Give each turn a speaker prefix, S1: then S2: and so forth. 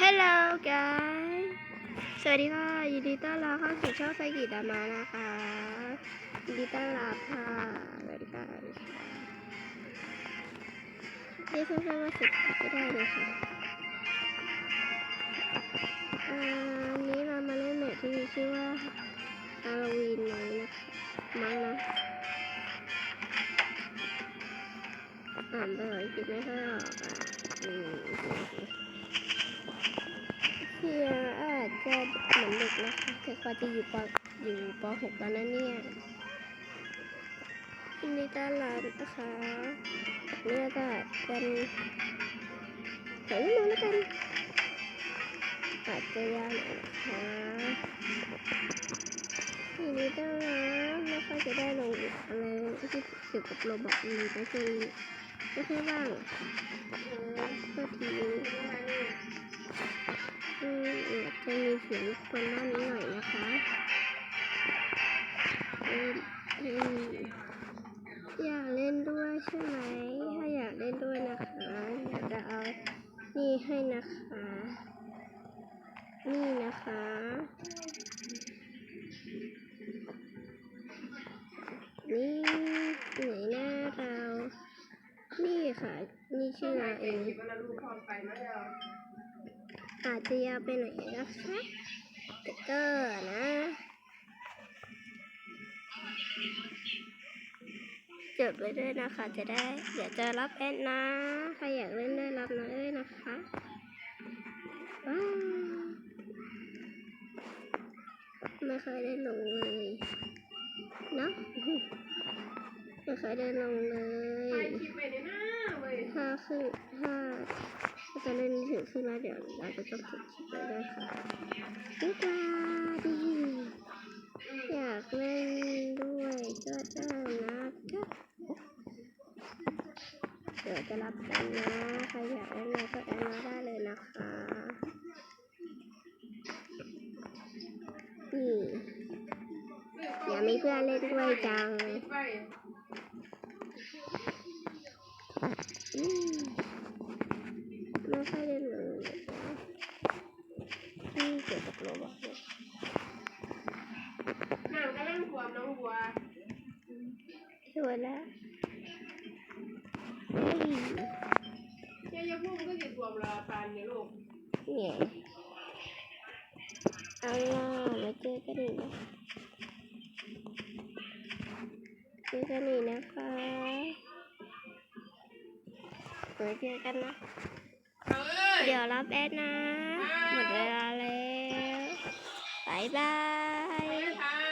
S1: Hello guys สวัสดีค่ะยินดีต้อนรับเข้าสู่ช่องไซกิดามานะคะยินดีต้อนรับค่ะสวัสดีค่ะนี่เรียกเพื่อนๆว่าสุดก็ได้เลยค่ะอ่าวันนี้เรามาเล่นแมทที่มีชื่อว่าฮาโลวีนไหมนะคะมั้งนะอ่านภาษาอังกฤษไม่ค่อยออกอะ นะคะแต่กว่าจะอยู่ปอยู่ป .6 แล้วนะเนี่ยยินดีต้อนรับนะคะเนี่ยก็เป็นเดี๋ยวมาแล้วกันอาจจะยาวหน่อยนะคะยินดีต้อนรับไม่ค่อยจะได้ลงอะไรที่เกี่ยวกับโรบอกอีกนะช่วงนี้ก็แค่บ้างก็ทีอืมอาจจะมี เสียงคนหน้านี้หน่อยนะคะอืมอืมอยากเล่นด้วยใช่ไหม ถ้าอยากเล่นด้วยนะคะอยากจะเอานี่ให้นะคะ นี่นะคะนี่ไหนหน้าเรา นี่ค่ะ นี่ชื่อเราเอง อาจจะยาวไปหน่อยนะคะแต่ก็นะจดไว้ด้วยนะคะ จะได้เดี๋ยวจะรับแอดนะ ใครอยากเล่นด้วยรับนะเอ้ยนะคะว้าวไม่เคยได้ลงเลยเนาะไม่เคยได้ลงเลยห้าครึ่งห้าถ้าจะเล่น ถึงครึ่งแล้วเดี๋ยวเราจะต้องจบคลิปเลยด้วยค่ะบ๊ายบายดีอยากเล่นด้วยก็ได้นะครับเดี๋ยวจะรับกันนะใครอยากเล่นอะไรก็แอดมาได้เลยนะคะนี่อยากมีเพื่อนเล่นด้วยจังอืมไม่ค่อยเลย เกี่ยวกับโรบอทเนี่ย
S2: น้ำกำลังท่วมน้องบัว
S1: สวยแล้วเฮ้ย
S2: เจ้าอย่าพุ่งก็สิท่วมละปานเนี่ยลูก
S1: เนี่ยเอาล่ะมาเจอกันอีกนะเจอกันอีกนะคะมาเจอกันนะ
S2: เอ้ย
S1: เดี๋ยวรับแอดนะ หมดเวลา 拜拜。